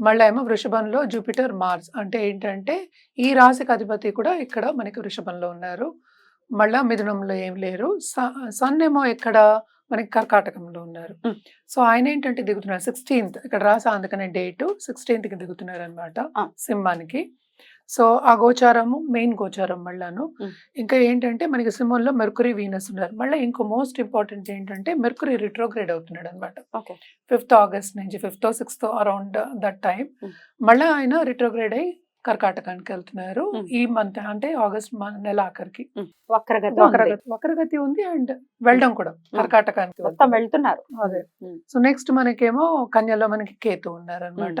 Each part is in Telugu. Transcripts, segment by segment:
మళ్ళీ ఏమో వృషభంలో జూపిటర్ మార్స్ అంటే ఏంటంటే ఈ రాశికి అధిపతి కూడా ఇక్కడ మనకి వృషభంలో ఉన్నారు. మళ్ళా మిథునంలో ఏం లేరు. స- సన్ ఏమో ఇక్కడ మనకి కర్కాటకంలో ఉన్నారు. సో ఆయన ఏంటంటే దిగుతున్నారు సిక్స్టీన్త్ ఇక్కడ రాసా అందుకనే డేట్ సిక్స్టీన్త్కి దిగుతున్నారు అనమాట. సింహానికి సో ఆ గోచారము మెయిన్ గోచారం మళ్ళాను. ఇంకా ఏంటంటే మనకి సింహంలో మెర్కురీ వీనస్ ఉన్నారు మళ్ళీ ఇంకో మోస్ట్ ఇంపార్టెంట్ ఏంటంటే మెర్కురీ రిట్రోగ్రేడ్ అవుతున్నాడు అనమాట ఫిఫ్త్ ఆగస్ట్ నుంచి fifth sixth around that time. మళ్ళీ ఆయన రిట్రోగ్రేడ్ అయ్యి కర్కాటకానికి వెళ్తున్నారు. ఈ మంత్ అంటే ఆగస్ట్ మ- నెల ఆఖరికి. వక్రగతి వక్రగతి. ఉంది అండ్ వెళ్ళడం కూడా కర్కాటకానికి మొత్తం వెళ్తున్నారు. అదే. సో నెక్స్ట్ మనకేమో కన్యలో మనకి కేతు ఉన్నారు అనమాట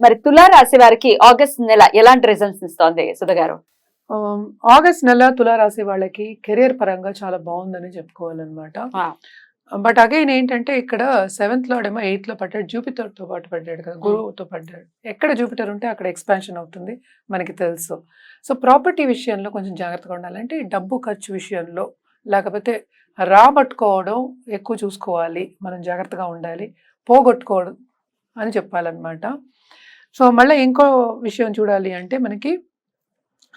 మరి తులా రాశి వారికి ఆగస్ట్ నెల ఎలాంటి రిజల్ట్స్ ఇస్తోంది సుధ గారు? ఆమ్, ఆగస్ట్ నెల తులారాశి వాళ్ళకి కెరియర్ పరంగా చాలా బాగుందని చెప్పుకోవాలన్నమాట. బట్ అగైన్ ఏంటంటే ఇక్కడ సెవెంత్లో ఏమో ఎయిత్లో పడ్డాడు జూపిటర్తో పాటు పడ్డాడు కదా గురువుతో పడ్డాడు. ఎక్కడ జూపిటర్ ఉంటే అక్కడ ఎక్స్పాన్షన్ అవుతుంది మనకి తెలుసు. సో ప్రాపర్టీ విషయంలో కొంచెం జాగ్రత్తగా ఉండాలి. అంటే డబ్బు ఖర్చు విషయంలో లేకపోతే రాబట్టుకోవడం ఎక్కువ చూసుకోవాలి. మనం జాగ్రత్తగా ఉండాలి. పోగొట్టుకోవడం అని చెప్పాలన్నమాట. సో మళ్ళీ ఇంకో విషయం చూడాలి అంటే మనకి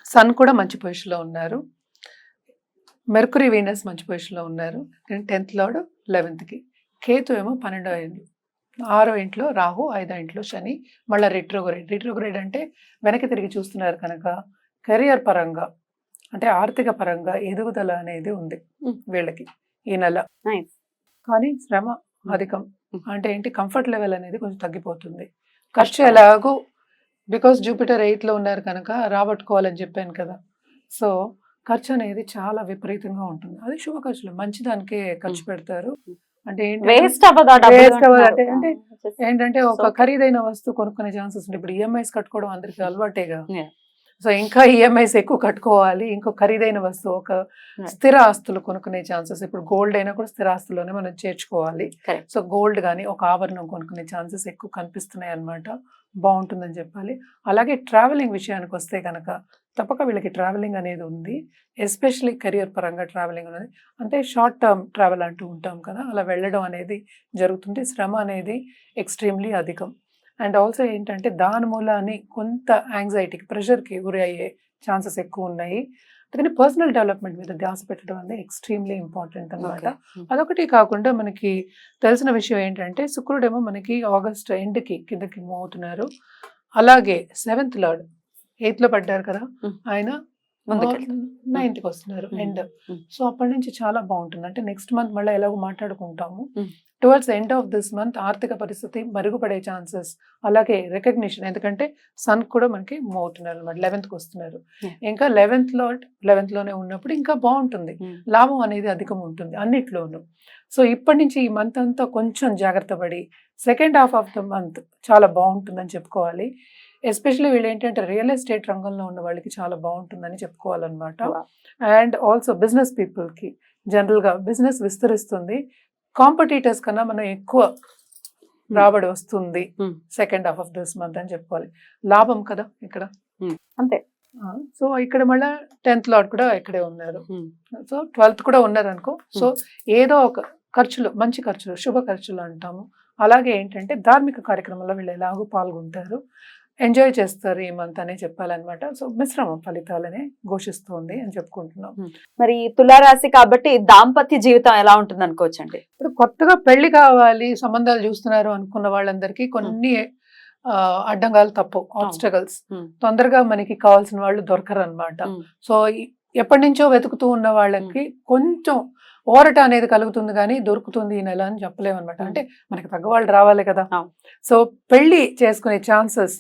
సన్ కూడా మంచి పొజిషన్లో ఉన్నారు. మెర్కురీ వీనస్ మంచి పొజిషన్లో ఉన్నారు. Tenth load లెవెన్త్కి. కేతు ఏమో పన్నెండో ఇంట్లో ఆరో ఇంట్లో రాహు ఐదో ఇంట్లో శని మళ్ళీ రిట్రోగ్రేడ్. రిట్రోగ్రేడ్ అంటే వెనక్కి తిరిగి చూస్తున్నారు కనుక కెరియర్ పరంగా అంటే ఆర్థిక పరంగా ఎదుగుదల అనేది ఉంది. వీళ్ళకి ఈ నెల. కానీ శ్రమ అధికం. అంటే ఏంటి? కంఫర్ట్ లెవెల్ అనేది కొంచెం తగ్గిపోతుంది. ఖర్చు ఎలాగో బికాస్ జూపిటర్ ఎయిత్లో ఉన్నారు కనుక రాబట్టుకోవాలని చెప్పాను కదా. సో ఖర్చు అనేది చాలా విపరీతంగా ఉంటుంది. అది శుభ ఖర్చులు మంచి దానికే ఖర్చు పెడతారు. అంటే వేస్ట్ Waste అవ్వదు అంటే- అంటున్నారు. ఏంటంటే ఒక ఖరీదైన వస్తువు కొనుక్కునే ఛాన్సెస్ ఉంటాయి. ఇప్పుడు ఈఎంఐస్ కట్టుకోవడం అందరికి అలవాటేగా. Yeah. సో ఇంకా ఈఎంఐస్ ఎక్కువ కట్టుకోవాలి ఇంకో ఖరీదైన వస్తువు ఒక Right. స్థిర ఆస్తులు కొనుక్కునే ఛాన్సెస్ ఇప్పుడు గోల్డ్ అయినా కూడా స్థిర ఆస్తుల్లోనే మనం చేర్చుకోవాలి. సో గోల్డ్ కానీ ఒక ఆభరణం కొనుక్కునే ఛాన్సెస్ ఎక్కువ కనిపిస్తున్నాయి అన్నమాట. బాగుంటుందని చెప్పాలి. అలాగే ట్రావెలింగ్ విషయానికి వస్తే కనుక తప్పక వీళ్ళకి ట్రావెలింగ్ అనేది ఉంది. ఎస్పెషలీ కెరియర్ పరంగా ట్రావెలింగ్ అనేది అంటే షార్ట్ టర్మ్ ట్రావెల్ అంటూ ఉంటాం కదా అలా వెళ్ళడం అనేది జరుగుతుంది శ్రమ అనేది ఎక్స్ట్రీమ్లీ అధికం. అండ్ ఆల్సో ఏంటంటే దాని మూలాన్ని కొంత యాంగ్జైటీకి ప్రెషర్కి గురి అయ్యే ఛాన్సెస్ ఎక్కువ ఉన్నాయి అందుకని పర్సనల్ డెవలప్మెంట్ మీద ధ్యాస పెట్టడం అనేది ఎక్స్ట్రీమ్లీ ఇంపార్టెంట్ Okay. అదొకటి కాకుండా మనకి తెలిసిన విషయం ఏంటంటే శుక్రుడేమో మనకి ఆగస్ట్ ఎండ్కి కిందకి మూవ్ అవుతున్నారు అలాగే సెవెంత్ లార్డ్ ఎయిత్లో పడ్డారు కదా. ఆయన. నైన్త్కి వస్తున్నారు. ఎండ్. సో అప్పటి నుంచి చాలా బాగుంటుంది. అంటే నెక్స్ట్ మంత్ మళ్ళీ ఎలాగో మాట్లాడుకుంటాము. Towards end of this month ఆర్థిక పరిస్థితి మరుగుపడే ఛాన్సెస్ అలాగే రికగ్నిషన్ ఎందుకంటే సన్ కూడా మనకి మూవ్ అవుతున్నారు అనమాట లెవెన్త్కి వస్తున్నారు. ఇంకా లెవెన్త్లో లెవెన్త్లోనే ఉన్నప్పుడు ఇంకా బాగుంటుంది. లాభం అనేది అధికం ఉంటుంది అన్నిట్లోనూ. సో ఇప్పటి నుంచి ఈ మంత్ అంతా కొంచెం జాగ్రత్త పడి second half of the month చాలా బాగుంటుందని చెప్పుకోవాలి. ఎస్పెషల్లీ వీళ్ళు ఏంటంటే రియల్ ఎస్టేట్ రంగంలో ఉన్న వాళ్ళకి చాలా బాగుంటుందని చెప్పుకోవాలన్నమాట. అండ్ ఆల్సో బిజినెస్ పీపుల్కి జనరల్గా బిజినెస్ విస్తరిస్తుంది. కాంపిటీటర్స్ కన్నా మనం ఎక్కువ రాబడి వస్తుంది. Second half of this month అని చెప్పుకోవాలి. లాభం కదా ఇక్కడ? అంతే. సో ఇక్కడ మళ్ళీ టెన్త్ లాట్ కూడా ఇక్కడే ఉన్నారు. సో ట్వెల్త్ కూడా ఉన్నారు అనుకో సో ఏదో ఒక ఖర్చులు మంచి ఖర్చులు శుభ ఖర్చులు అంటాము. అలాగే ఏంటంటే ధార్మిక కార్యక్రమంలో వీళ్ళు ఎలాగో పాల్గొంటారు. ఎంజాయ్ చేస్తారు ఈ మంత్ అనే చెప్పాలన్నమాట. సో మిశ్రమ ఫలితాలనే ఘోషిస్తుంది అని చెప్పుకుంటున్నాం. మరి తులారాశి కాబట్టి దాంపత్య జీవితం ఎలా ఉంటుంది అనుకోవచ్చండి? ఇప్పుడు కొత్తగా పెళ్ళి కావాలి సంబంధాలు చూస్తున్నారు అనుకున్న వాళ్ళందరికీ కొన్ని అడ్డంగాలు తప్పవు ఆబ్స్టకల్స్. తొందరగా మనకి కావాల్సిన వాళ్ళు దొరకరు అనమాట. సో ఎప్పటి నుంచో వెతుకుతూ ఉన్న వాళ్ళకి కొంచెం ఓరట అనేది కలుగుతుంది కానీ దొరుకుతుంది ఈ నెల అని చెప్పలేము అనమాట. అంటే మనకి తగ్గ వాళ్ళు రావాలి కదా. సో పెళ్ళి చేసుకునే ఛాన్సెస్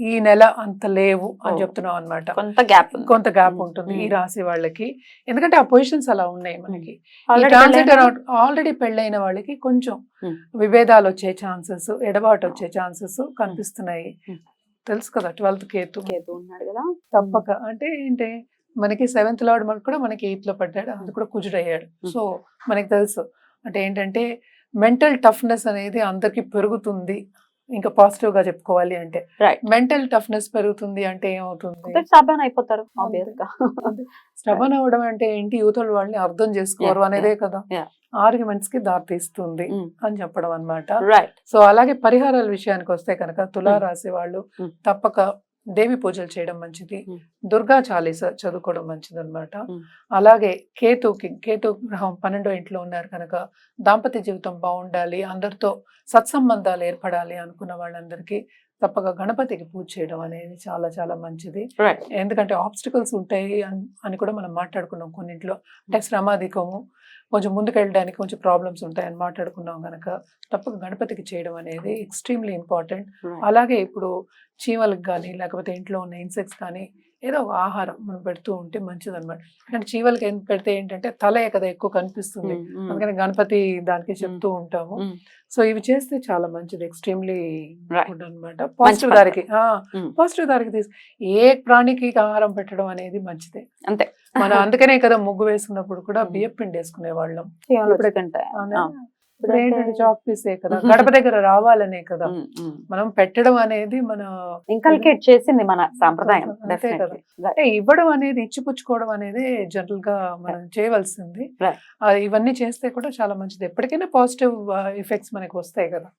ఈ నెల అంత లేవు అని. చెప్తున్నాం అనమాట కొంత గ్యాప్ కొంత గ్యాప్. ఉంటుంది ఈ. రాశి వాళ్ళకి. ఎందుకంటే ఆ పొజిషన్స్ అలా ఉన్నాయి మనకి. ఆల్రెడీ పెళ్ళైన వాళ్ళకి? కొంచెం. విభేదాలు వచ్చే ఛాన్సెస్ ఎడబాటు వచ్చే ఛాన్సెస్ కనిపిస్తున్నాయి. తెలుసు కదా ట్వెల్త్ కేతు. కేతు ఉన్నాడు కదా. తప్పక. అంటే ఏంటి మనకి సెవెంత్ లార్డ్ మనకు కూడా మనకి ఎయిత్లో పడ్డాడు. అది కూడా కుజుడయ్యాడు. సో మనకి తెలుసు. అంటే ఏంటంటే మెంటల్ టఫ్నెస్ అనేది అందరికి పెరుగుతుంది. ఇంకా పాజిటివ్గా చెప్పుకోవాలి అంటే. మెంటల్ టఫ్నెస్ పెరుగుతుంది అంటే ఏమవుతుంది? సాబాన్ అయిపోతారు స్టబన్ అవ్వడం అంటే ఏంటి? యువతల వాళ్ళని అర్థం చేసుకోరు అనేదే కదా. ఆర్గ్యుమెంట్స్కి దారితీస్తుంది Mm. అని చెప్పడం అన్నమాట. రైట్ సో అలాగే పరిహారాల విషయానికి వస్తే కనుక తులారాశి వాళ్ళు Mm. తప్పక దేవి పూజలు చేయడం మంచిది. దుర్గా చాలీస చదువుకోవడం మంచిది అనమాట. అలాగే కేతుకి కేతు గ్రహం పన్నెండో ఇంట్లో ఉన్నారు కనుక దాంపత్య జీవితం బాగుండాలి అందరితో సత్సంబంధాలు ఏర్పడాలి అనుకున్న వాళ్ళందరికీ తప్పక గణపతికి పూజ చేయడం అనేది చాలా చాలా మంచిది. ఎందుకంటే ఆబ్స్టికల్స్ ఉంటాయి అన్- అని కూడా మనం మాట్లాడుకున్నాం కొన్నింట్లో. అంటే శ్రమాధికము కొంచెం ముందుకెళ్ళడానికి కొంచెం ప్రాబ్లమ్స్ ఉంటాయని మాట్లాడుకున్నాం కనుక తప్పక గణపతికి చేయడం అనేది ఎక్స్ట్రీమ్లీ ఇంపార్టెంట్ అలాగే ఇప్పుడు చీమలకు కానీ లేకపోతే ఇంట్లో ఉన్న ఇన్సెక్ట్స్ కానీ ఏదో ఒక ఆహారం మనం పెడుతూ ఉంటే మంచిది అనమాట అంటే చీమలకి ఏం పెడితే ఏంటంటే తలే కదా ఎక్కువ కనిపిస్తుంది అందుకని గణపతి దానికి చెప్తూ ఉంటాము. సో ఇవి చేస్తే చాలా మంచిది ఎక్స్ట్రీమ్లీ. గుడ్ అనమాట పాజిటివ్. దారికి. పాజిటివ్ దారికి తీసు ఏ ప్రాణికి ఆహారం పెట్టడం అనేది మంచిదే అంతే మనం అందుకనే కదా ముగ్గు వేసుకున్నప్పుడు కూడా. బియ్యం పిండి వేసుకునే వాళ్ళం ఏంటంటే చాక్ పీసే కదా. గడప దగ్గర రావాలనే కదా. మనం పెట్టడం అనేది మన ఇంకల్కేట్ చేసింది మన సాంప్రదాయం. అంటే ఇవ్వడం అనేది ఇచ్చిపుచ్చుకోవడం అనేది జనరల్గా మనం చేయవలసింది. ఇవన్నీ చేస్తే కూడా చాలా మంచిది. ఎప్పటికైనా పాజిటివ్ ఎఫెక్ట్స్ మనకి వస్తాయి కదా.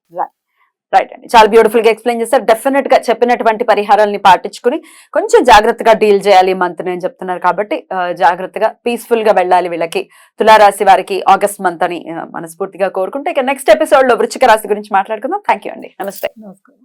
రైట్ అండి చాలా బ్యూటిఫుల్గా ఎక్స్ప్లెయిన్ చేస్తారు డెఫినెట్గా చెప్పినటువంటి పరిహారాలని పాటించుకుని కొంచెం జాగ్రత్తగా డీల్ చేయాలి మంత్ అని చెప్తున్నారు కాబట్టి జాగ్రత్తగా పీస్ఫుల్గా వెళ్ళాలి వీళ్ళకి. తులారాశి వారికి ఆగస్ట్ మంత్ అని మనస్ఫూర్తిగా కోరుకుంటే ఇక నెక్స్ట్ ఎపిసోడ్లో వృచ్చిక రాశి గురించి మాట్లాడుకుందాం. థ్యాంక్ యూ అండి. నమస్తే.